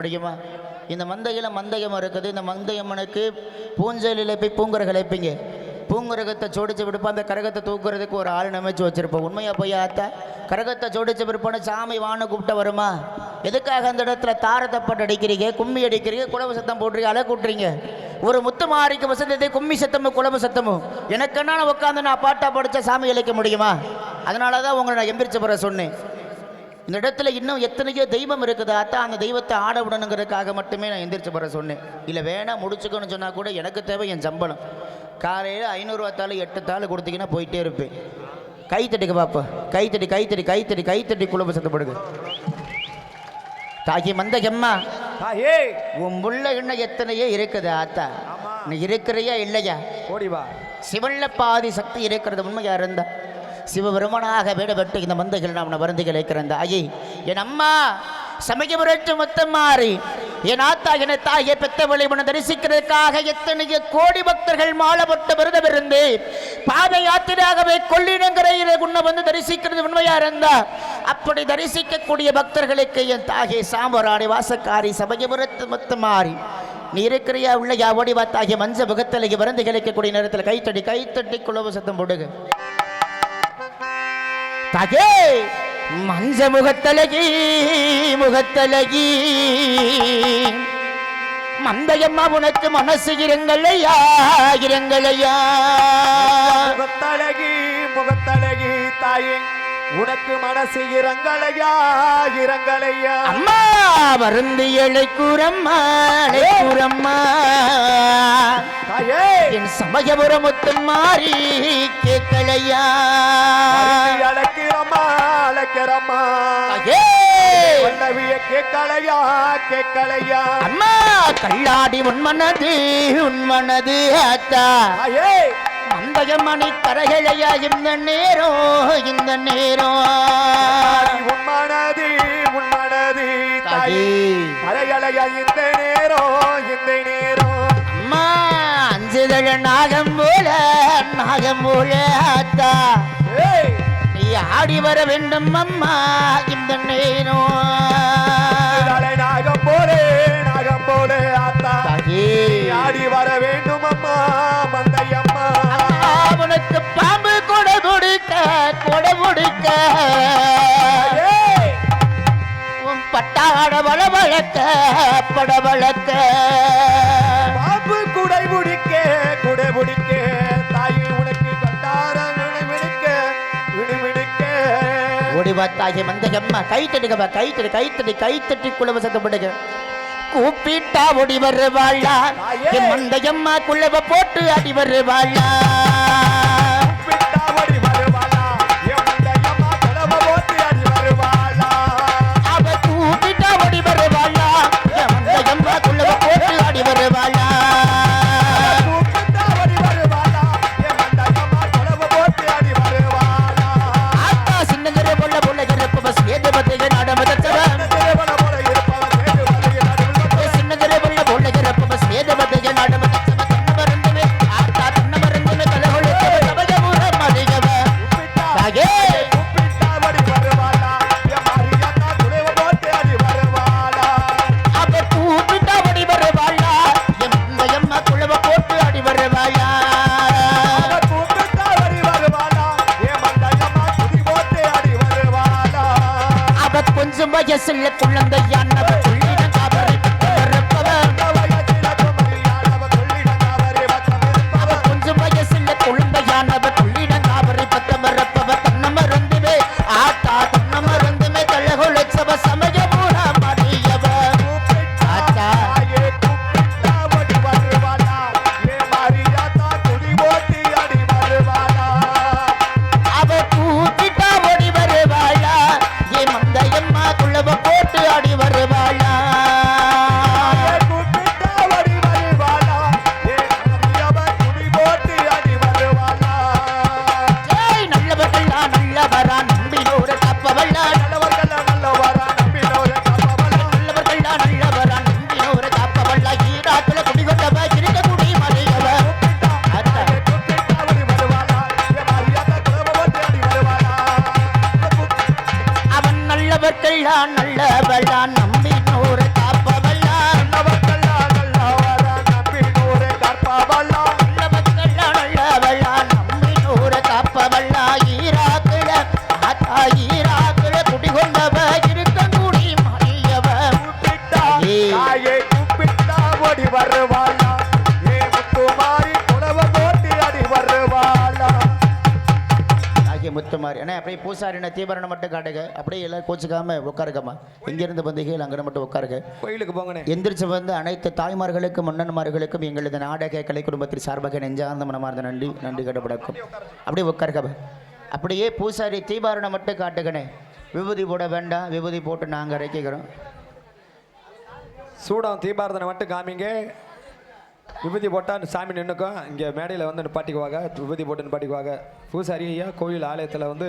முடியுமா? இந்த மந்தையில் மந்தயம் இருக்குது. இந்த மந்தயம்மனுக்கு பூஞ்சலில் போய் பூங்கரக இழைப்பீங்க. பூங்கரகத்தை ஜோடிச்சு விடுப்போம் அந்த கரகத்தை தூக்குறதுக்கு ஒரு ஆள் அமைச்சு வச்சிருப்போம். உண்மையாக போய் ஆத்தா? கரகத்தை சோடிச்சு விடுப்போன்னு சாமி வானு கூப்பிட்ட வருமா? எதுக்காக அந்த இடத்துல தாரத்தப்பட்டு அடிக்கிறீங்க? கும்மி அடிக்கிறீங்க? குழம்பு சத்தம் போடுறீங்க? அலை கூட்டுறீங்க? ஒரு முத்து மாறிக்கு வசந்தத்தை கும்மி சத்தமும் குழம்பு சத்தமும். எனக்கென்னா உட்காந்து நான் பாட்டா படித்த சாமி இழைக்க முடியுமா? அதனால தான் உங்களை நான் எம்பிரிச்சு போகிற சொன்னேன். இந்த இடத்துல இன்னும் எத்தனையோ தெய்வம் இருக்குது? அத்தான் அந்த தெய்வத்தை ஆட விடணுங்கிறதுக்காக மட்டுமே நான் எந்திரிச்சு போற சொன்னேன். இல்லை வேணாம் முடிச்சுக்கணும்னு சொன்னால் கூட எனக்கு தேவை என் சம்பளம். காலையில் ஐநூறுரூவா தாள் எட்டு தாள் கொடுத்தீங்கன்னா போயிட்டே இருப்பேன். கை தட்டிக்க பாப்பா கை தட்டி கை தட்டி கை தட்டி கை தட்டி குழம்பு சத்தப்படுங்க தாக்கி மந்த கெம்மா உன் புள்ள இன்னும் எத்தனையோ இருக்குது ஆத்தா. நீ இருக்கிறையா இல்லையா? ஓடி வா. சிவன்ல பாதி சக்தி இருக்கிறது உண்மையா இருந்தா? சிவபெருமனாக வேடப்பட்டு இந்த மந்தைகள் நாம் வருந்திகள் இருக்கிறந்த ஐயே என் அம்மா சமய புரட்சி மொத்தம் மாறி என் ஆத்தா என தாயை பெத்தவளை உன தரிசிக்கிறதுக்காக எத்தனையோ கோடி பக்தர்கள் மாலப்பட்டு விரதம் பாத யாத்திரையாகவே கொள்ளினங்கரையில உன்னை வந்து தரிசிக்கிறது உண்மையா இருந்தா? அப்படி தரிசிக்கக்கூடிய பக்தர்களுக்கு என் தாகை சாம்பராணி வாசக்காரி சமயபுரத்து மொத்தம் மாறி நீ இருக்கிறியா உள்ளையா? ஓடிவாத்தாகிய மஞ்ச முகத்தலைக்கு விருந்து கிடைக்கக்கூடிய நேரத்தில் கைத்தடி கைத்தட்டி குழவு சத்தம் போடுங்க தகே! மஞ்ச முகத்தலகி முகத்தலகி மந்தையம்மா உனக்கு மனசு இருங்களையா? இருங்களையா? முகத்தழகி முகத்தழகி தாயே. உனக்கு மனசு இரங்கலையா இரங்கலையா அம்மா வருந்தி கூறம்மா தாயே! என் சமயபுரம் முத்தம் மாறி கேட்கலையா? அழைக்கிறம்மா அழைக்கிறம்மா. பல்லவிய கேட்கலையா? கேட்கலையா? அம்மா கல்லாடி உன்மனது உன்மனது ஆத்தா தாயே மந்தயமணி கரைகளையா இந்த நேரம் இந்த நேரம் உன்மனதி உன்மனதி தாயே. அலையலையா இந்த நேரம் இந்த நேரம் அம்மா அஞ்சுதழ நாகம் போல நாகம் போல ஆத்தா. நீ ஆடி வர வேண்டும் அம்மா இந்த நேரம் நாகம் போலே நாகம் போலே ஆத்தா. ஆடி வர வேண்டும் அம்மா வளர்க்க பட வளர்க்க பாம்பு குடை முடிக்க குடை முடிக்க தாயி உனக்கு கண்டார விடுவிடுக்க விடுவிடுக்க ஓடி பார்த்தாகி மந்தகம்மா கை தட்டுக்கப்பா கை தட்டு கை தட்டி கை தட்டி குழவ சத்தப்படுங்க கூப்பிட்டா ஓடி வருவாளா? என் மந்தகம்மா குழவ போட்டு அடி வருவாளா? சொல்ல குழந்தையானது உள்ளவரா மாதிரி ஏன்னா அப்படியே பூசாரின தீபரணம் மட்டும் காட்டுங்க. அப்படியே எல்லாம் கோச்சிக்காம உட்காருக்கம்மா இங்கிருந்து வந்தீங்க அங்கே மட்டும் உட்காருங்க. கோயிலுக்கு போங்கண்ணே. எந்திரிச்சு வந்து அனைத்து தாய்மார்களுக்கும் மன்னன்மார்களுக்கும் எங்களது நாடக கலை குடும்பத்தின் சார்பாக நெஞ்சார்ந்த மனமார்ந்த நன்றி நன்றி கடப்படக்கும் அப்படியே உட்காருக்கவ அப்படியே பூசாரி தீபாரணம் மட்டும் காட்டுகனே விபூதி போட வேண்டாம் விபூதி போட்டு நாங்கள் இறக்கிக்கிறோம் சூடம் தீபாரதனை மட்டும் காமிங்க. விபூதி போட்டால் சாமி நின்றுக்கும் இங்கே மேடையில் வந்து நிப்பாட்டிக்குவாங்க. விபூதி போட்டு நிப்பாட்டிக்குவாங்க. பூசாரி ஐயா கோயில் ஆலயத்தில் வந்து